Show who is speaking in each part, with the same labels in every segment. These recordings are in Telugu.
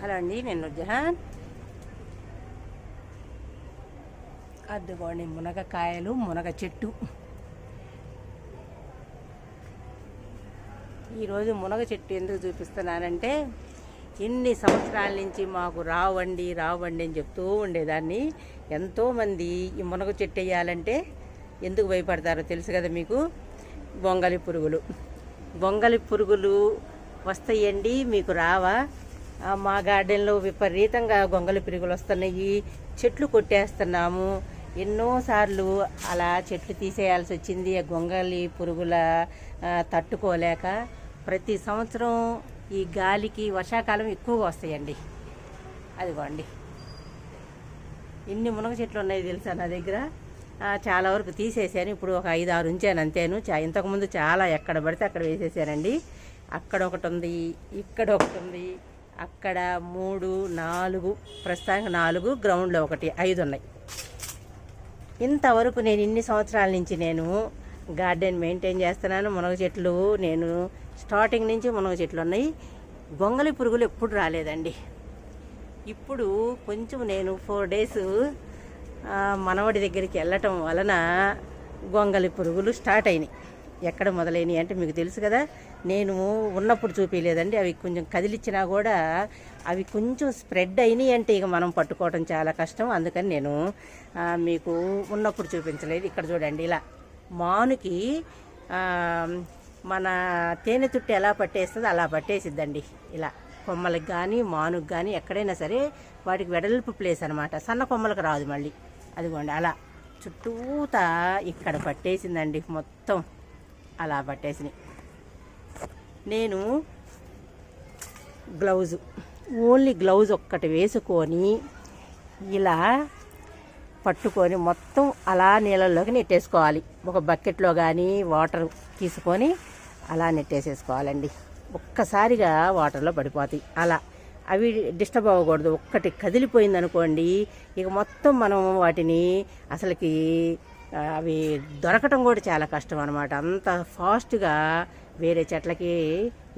Speaker 1: హలో అండి నేను జహాన్ అదిగోండి మునగకాయలు మునగ చెట్టు ఈరోజు మునగ చెట్టు ఎందుకు చూపిస్తున్నానంటే ఎన్ని సంవత్సరాల నుంచి మాకు రావండి రావండి అని చెప్తూ ఉండేదాన్ని. ఎంతోమంది ఈ మునగ చెట్టు వేయాలంటే ఎందుకు భయపడతారో తెలుసు కదా మీకు? బొంగలి పురుగులు. బొంగలి పురుగులు వస్తాయండి మీకు రావా? మా గార్డెన్లో విపరీతంగా గొంగలి పిరుగులు వస్తున్నాయి. చెట్లు కొట్టేస్తున్నాము. ఎన్నోసార్లు అలా చెట్లు తీసేయాల్సి వచ్చింది. ఆ గొంగలి పురుగుల తట్టుకోలేక ప్రతి సంవత్సరం ఈ గాలికి వర్షాకాలం ఎక్కువగా వస్తాయండి. అదిగోండి. ఎన్ని మునగ చెట్లు ఉన్నాయి తెలుసా నా దగ్గర? చాలా వరకు తీసేసాను. ఇప్పుడు ఒక ఐదు ఆరు ఉంచాను అంతేను. చా ఇంతకుముందు చాలా ఎక్కడ పడితే అక్కడ వేసేసానండి. అక్కడ ఒకటి ఉంది ఇక్కడ ఒకటి ఉంది. అక్కడ మూడు నాలుగు ప్రస్తుతానికి నాలుగు గ్రౌండ్లో ఒకటి ఐదు ఉన్నాయి. ఇంతవరకు నేను ఇన్ని సంవత్సరాల నుంచి నేను గార్డెన్ మెయింటైన్ చేస్తున్నాను. మునగ చెట్లు నేను స్టార్టింగ్ నుంచి మునగ చెట్లు ఉన్నాయి. గొంగలి పురుగులు ఎప్పుడు రాలేదండి. ఇప్పుడు కొంచెం నేను ఫోర్ డేస్ మనవడి దగ్గరికి వెళ్ళటం వలన గొంగలి పురుగులు స్టార్ట్ అయినాయి. ఎక్కడ మొదలైనవి అంటే మీకు తెలుసు కదా నేను ఉన్నప్పుడు చూపించలేదండి అవి కొంచెం కదిలిచ్చినా కూడా అవి కొంచెం స్ప్రెడ్ అయినాయి అంటే ఇక మనం పట్టుకోవడం చాలా కష్టం. అందుకని నేను మీకు ఉన్నప్పుడు చూపించలేదు. ఇక్కడ చూడండి ఇలా మానుకి మన తేనె తుట్టు ఎలా పట్టేస్తుందో అలా పట్టేసిద్దండి. ఇలా కొమ్మలకు కానీ మానుకు కానీ ఎక్కడైనా సరే వాటికి వెడల్పు ప్లేస్ అనమాట సన్న కొమ్మలకు రాదు మళ్ళీ. అదిగోండి అలా చుట్టూతా ఇక్కడ పట్టేసిందండి మొత్తం. అలా పట్టేసినాయి. నేను గ్లౌజు ఓన్లీ గ్లౌజ్ ఒక్కటి వేసుకొని ఇలా పట్టుకొని మొత్తం అలా నీళ్ళల్లోకి నెట్టేసుకోవాలి. ఒక బకెట్లో కానీ వాటర్ తీసుకొని అలా నెట్టేసేసుకోవాలండి. ఒక్కసారిగా వాటర్లో పడిపోతాయి. అలా అవి డిస్టర్బ్ అవ్వకూడదు. ఒక్కటి కదిలిపోయింది అనుకోండి ఇక మొత్తం మనం వాటిని అసలుకి అవి దొరకటం కూడా చాలా కష్టం అనమాట అంత ఫాస్ట్గా వేరే చెట్లకి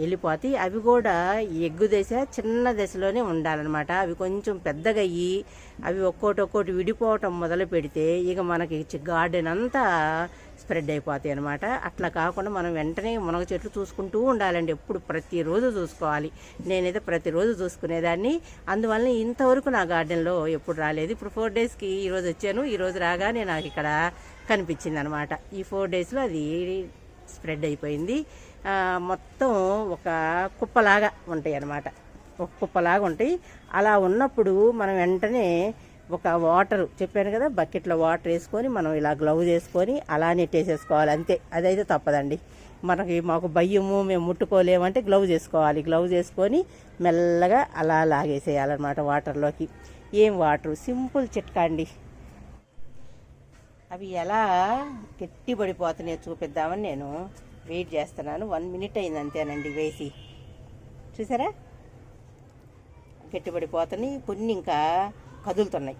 Speaker 1: వెళ్ళిపోతాయి. అవి కూడా ఎగ్గు దశ చిన్న దశలోనే ఉండాలన్నమాట. అవి కొంచెం పెద్దగా అయ్యి అవి ఒక్కోటి ఒక్కోటి విడిపోవటం మొదలు పెడితే ఇక మనకి చి- గార్డెన్ అంతా స్ప్రెడ్ అయిపోతాయి అనమాట అట్లా కాకుండా మనం వెంటనే మునగ చెట్లు చూసుకుంటూ ఉండాలండి. ఎప్పుడు ప్రతిరోజు చూసుకోవాలి. నేనైతే ప్రతిరోజు చూసుకునేదాన్ని. అందువల్ల ఇంతవరకు నా గార్డెన్లో ఎప్పుడు రాలేదు. ఇప్పుడు ఫోర్ డేస్కి ఈరోజు వచ్చాను. ఈరోజు రాగానే నాకు ఇక్కడ కనిపించింది అనమాట ఈ ఫోర్ డేస్లో అది స్ప్రెడ్ అయిపోయింది. మొత్తం ఒక కుప్పలాగా ఉంటాయి అన్నమాట. ఒక కుప్పలాగా ఉంటాయి. అలా ఉన్నప్పుడు మనం వెంటనే ఒక వాటర్ చెప్పాను కదా బకెట్లో వాటర్ వేసుకొని మనం ఇలా గ్లౌజ్ వేసుకొని అలా నెట్టేసేసుకోవాలి. అంతే. అదైతే తప్పదండి. మనకి మాకు భయము మేము ముట్టుకోలేమంటే గ్లౌజ్ వేసుకోవాలి. గ్లౌజ్ వేసుకొని మెల్లగా అలా లాగేసేయాలన్నమాట వాటర్లోకి. ఏం వాటర్? సింపుల్ చిట్కా అండి. అవి ఎలా గట్టి పడిపోతున్నాయో చూపిద్దామని నేను వెయిట్ చేస్తున్నాను. వన్ మినిట్ అయింది అంతేనండి వేసి. చూసారా? గట్టిపడిపోతున్నాయి కొన్ని ఇంకా కదులుతున్నాయి.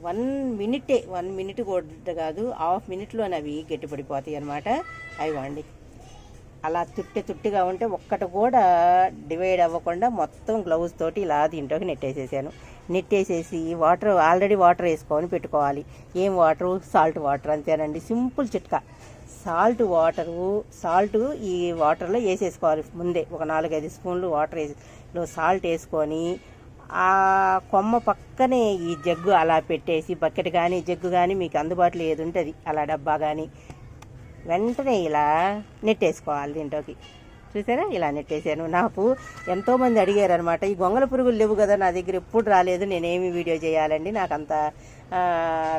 Speaker 1: వన్ మినిటే వన్ మినిట్ కూడా కాదు హాఫ్ మినిట్లోనే అవి గట్టిపడిపోతాయి అనమాట అవి వండి అలా తుట్టి తుట్టిగా ఉంటే ఒక్కటి కూడా డివైడ్ అవ్వకుండా మొత్తం గ్లౌజ్ తోటి ఇలా దీంట్లోకి నెట్టేసేసాను. నెట్టేసేసి వాటర్ ఆల్రెడీ వాటర్ వేసుకొని పెట్టుకోవాలి. ఏం వాటర్? సాల్ట్ వాటర్ అంతేనండి. సింపుల్ చిట్కా. సాల్ట్ వాటరు సాల్ట్ ఈ వాటర్లో వేసేసుకోవాలి ముందే. ఒక నాలుగైదు స్పూన్లు వాటర్ వేసిలో సాల్ట్ వేసుకొని ఆ కొమ్మ పక్కనే ఈ జగ్గు అలా పెట్టేసి బకెట్ కానీ జగ్గు కానీ మీకు అందుబాటులో ఏది ఉంటుంది? అలా డబ్బా కానీ వెంటనే ఇలా నెట్టేసుకోవాలి దీంట్లోకి. చూసారా? ఇలా నెట్టేసాను నాకు ఎంతోమంది అడిగారు అనమాట ఈ గొంగల పురుగులు లేవు కదా నా దగ్గర ఎప్పుడు రాలేదు నేనేమి వీడియో చేయాలండి? నాకు అంత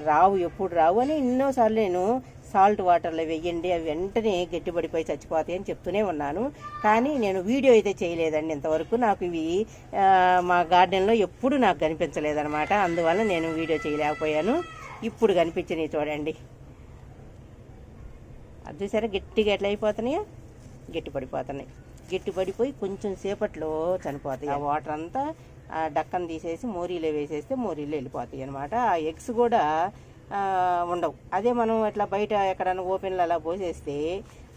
Speaker 1: రావు ఎప్పుడు రావు? అని ఎన్నోసార్లు నేను సాల్ట్ వాటర్లో వెయ్యండి అవి వెంటనే గట్టిపడిపోయి చచ్చిపోతాయి అని చెప్తూనే ఉన్నాను. కానీ నేను వీడియో అయితే చేయలేదండి ఇంతవరకు. నాకు ఇవి మా గార్డెన్లో ఎప్పుడు నాకు కనిపించలేదన్నమాట. అందువల్ల నేను వీడియో చేయలేకపోయాను. ఇప్పుడు కనిపించినవి చూడండి. అది చూసారా? గట్టిగా ఎట్లా అయిపోతున్నాయో? గట్టి పడిపోతున్నాయి. గట్టి పడిపోయి కొంచెం సేపట్లో చనిపోతాయి. ఆ వాటర్ అంతా ఆ డక్కను తీసేసి మోరీలో వేసేస్తే మోరీలో వెళ్ళిపోతాయి అనమాట ఆ ఎగ్స్ కూడా ఉండవు. అదే మనం అట్లా బయట ఎక్కడైనా ఓపెన్లో అలా పోసేస్తే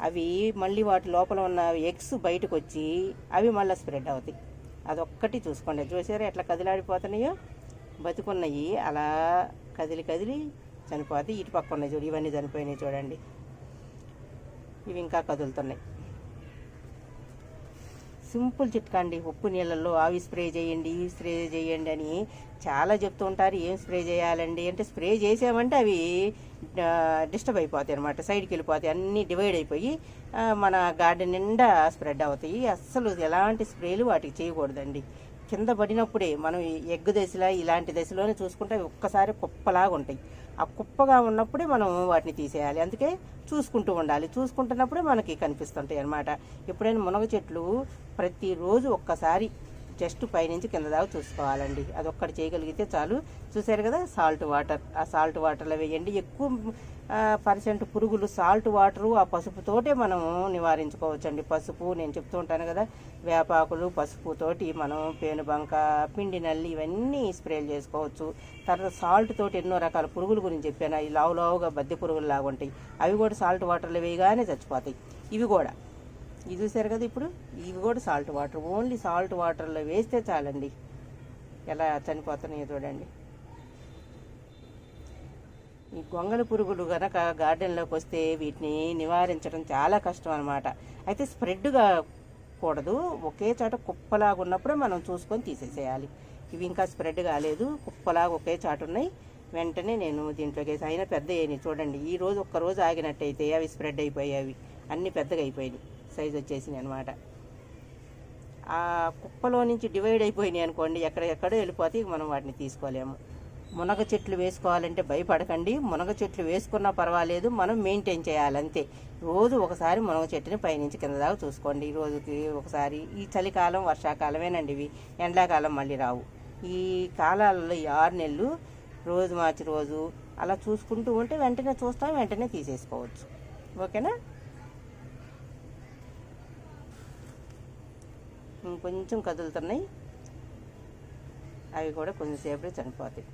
Speaker 1: అవి మళ్ళీ వాటి లోపల ఉన్న ఎగ్స్ బయటకు వచ్చి అవి మళ్ళీ స్ప్రెడ్ అవుతాయి. అదొక్కటి చూసుకోండి. చూసారా? ఎట్లా కదిలాడిపోతున్నాయో? బతుకున్నాయి. అలా కదిలి కదిలి చనిపోతాయి. ఇటు పక్క ఉన్నాయి చూడు ఇవన్నీ చనిపోయినాయి చూడండి. ఇవి ఇంకా కదులుతున్నాయి. సింపుల్ చిట్కా అండి ఉప్పు నీళ్ళల్లో అవి స్ప్రే చేయండి ఇవి స్ప్రే చేయండి అని చాలా చెప్తూ ఉంటారు. ఏం స్ప్రే చేయాలండి? అంటే స్ప్రే చేసామంటే అవి డిస్టర్బ్ అయిపోతాయి అనమాట సైడ్కి వెళ్ళిపోతాయి అన్నీ డివైడ్ అయిపోయి మన గార్డెన్ నిండా స్ప్రెడ్ అవుతాయి. అస్సలు ఎలాంటి స్ప్రేలు వాటికి చేయకూడదండి. కింద పడినప్పుడే మనం ఎగ్గు దశలో ఇలాంటి దశలోనే చూసుకుంటే అవి ఒక్కసారి కుప్పలాగా ఉంటాయి. ఆ కుప్పగా ఉన్నప్పుడే మనం వాటిని తీసేయాలి. అందుకే చూసుకుంటూ ఉండాలి. చూసుకుంటున్నప్పుడే మనకి కనిపిస్తుంటాయి అన్నమాట. ఎప్పుడైనా మునగ చెట్లు ప్రతిరోజు ఒక్కసారి జస్ట్ పైనుంచి కింద దాకా చూసుకోవాలండి. అది ఒక్కటి చేయగలిగితే చాలు. చూసారు కదా సాల్ట్ వాటర్ ఆ సాల్ట్ వాటర్లో వేయండి. ఎక్కువ పర్సెంట్ పురుగులు సాల్ట్ వాటరు ఆ పసుపుతోటే మనము నివారించుకోవచ్చండి. పసుపు నేను చెప్తూ ఉంటాను కదా వేపాకులు పసుపుతోటి మనం పేనుబంక పిండి నల్లి ఇవన్నీ స్ప్రేలు చేసుకోవచ్చు. తర్వాత సాల్ట్ తోటి ఎన్నో రకాల పురుగుల గురించి చెప్పాను. అవి లావు లావుగా బద్దె పురుగులు లాగా ఉంటాయి అవి కూడా సాల్ట్ వాటర్లో వేయగానే చచ్చిపోతాయి. ఇవి కూడా. ఇది చూసారు కదా ఇప్పుడు. ఇవి కూడా సాల్ట్ వాటర్ ఓన్లీ సాల్ట్ వాటర్లో వేస్తే చాలండి. ఎలా చనిపోతున్నాయో చూడండి. ఈ గొంగళ పురుగులు కనుక గార్డెన్లోకి వస్తే వీటిని నివారించడం చాలా కష్టం అనమాట అయితే స్ప్రెడ్గా కూడదు. ఒకే చోట కుప్పలాగా ఉన్నప్పుడే మనం చూసుకొని తీసేసేయాలి. ఇవి ఇంకా స్ప్రెడ్ కాలేదు. కుప్పలాగా ఒకే చాట ఉన్నాయి. వెంటనే నేను దీంట్లోకి వేసి అయినా పెద్ద చూడండి. ఈ రోజు ఒక్క రోజు ఆగినట్టయితే అవి స్ప్రెడ్ అయిపోయాయి. అన్నీ పెద్దగా అయిపోయినాయి. సైజ్ వచ్చేసినాయి అనమాట ఆ కుప్పలో నుంచి డివైడ్ అయిపోయినాయి అనుకోండి ఎక్కడెక్కడో వెళ్ళిపోతే ఇక మనం వాటిని తీసుకోలేము. మునగ చెట్లు వేసుకోవాలంటే భయపడకండి. మునగ చెట్లు వేసుకున్నా పర్వాలేదు మనం మెయింటైన్ చేయాలి అంతే. రోజు ఒకసారి మునగ చెట్టుని పైనుంచి కింద దాకా చూసుకోండి. ఈ రోజుకి ఒకసారి ఈ చలికాలం వర్షాకాలమేనండి ఇవి. ఎండాకాలం మళ్ళీ రావు. ఈ కాలాలలో ఈ ఆరు నెలలు రోజు మార్చి రోజు అలా చూసుకుంటూ ఉంటే వెంటనే చూస్తాం వెంటనే తీసేసుకోవచ్చు. ఓకేనా? కొంచెం కదులుతున్నాయి. అవి కూడా కొంచెంసేపు చనిపోతాయి.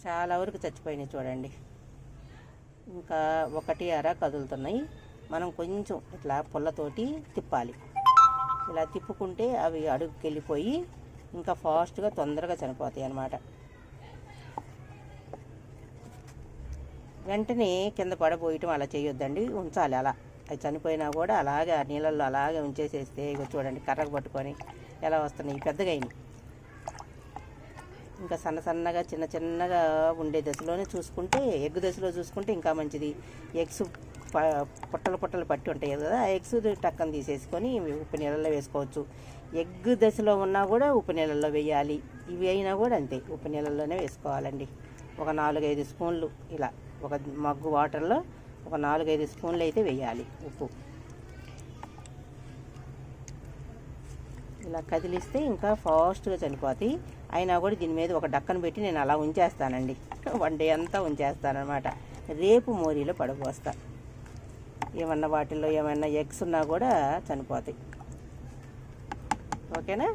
Speaker 1: చాలా వరకు చచ్చిపోయినాయి చూడండి. ఇంకా ఒకటి అర కదులుతున్నాయి. మనం కొంచెం ఇట్లా పుల్లతోటి తిప్పాలి. ఇలా తిప్పుకుంటే అవి అడుగుకెళ్ళిపోయి ఇంకా ఫాస్ట్గా తొందరగా చనిపోతాయి అన్నమాట. వెంటనే కింద పడబోయటం అలా చేయొద్దండి ఉంచాలి అలా. అది చనిపోయినా కూడా అలాగే ఆ నీళ్ళల్లో అలాగే ఉంచేసేస్తే ఇక చూడండి కర్రకు పట్టుకొని ఎలా వస్తున్నాయి పెద్దగా అయినాయి. ఇంకా సన్న సన్నగా చిన్న చిన్నగా ఉండే దశలోనే చూసుకుంటే ఎగ్ దశలో చూసుకుంటే ఇంకా మంచిది. ఎగ్స్ ప- పుట్టలు పుట్టలు పట్టి ఉంటాయి కదా ఆ ఎగ్స్ టక్కన తీసేసుకొని ఉప్పు నీళ్ళల్లో వేసుకోవచ్చు. ఎగ్ దశలో ఉన్నా కూడా ఉప్పు నీళ్ళల్లో వేయాలి. ఇవి అయినా కూడా అంతే ఉప్పు నీళ్ళల్లోనే వేసుకోవాలండి. ఒక నాలుగైదు స్పూన్లు ఇలా. ఒక మగ్గు వాటర్లో ఒక నాలుగైదు స్పూన్లు అయితే వేయాలి ఉప్పు. ఇలా కదిలిస్తే ఇంకా ఫాస్ట్గా చనిపోతాయి. అయినా కూడా దీని మీద ఒక డక్కను పెట్టి నేను అలా ఉంచేస్తానండి. వన్ డే అంతా ఉంచేస్తానమాట రేపు మోరీలో పడబోస్తా ఏమన్నా వాటిల్లో ఏమైనా ఎగ్స్ ఉన్నా కూడా చనిపోతాయి. ఓకేనా?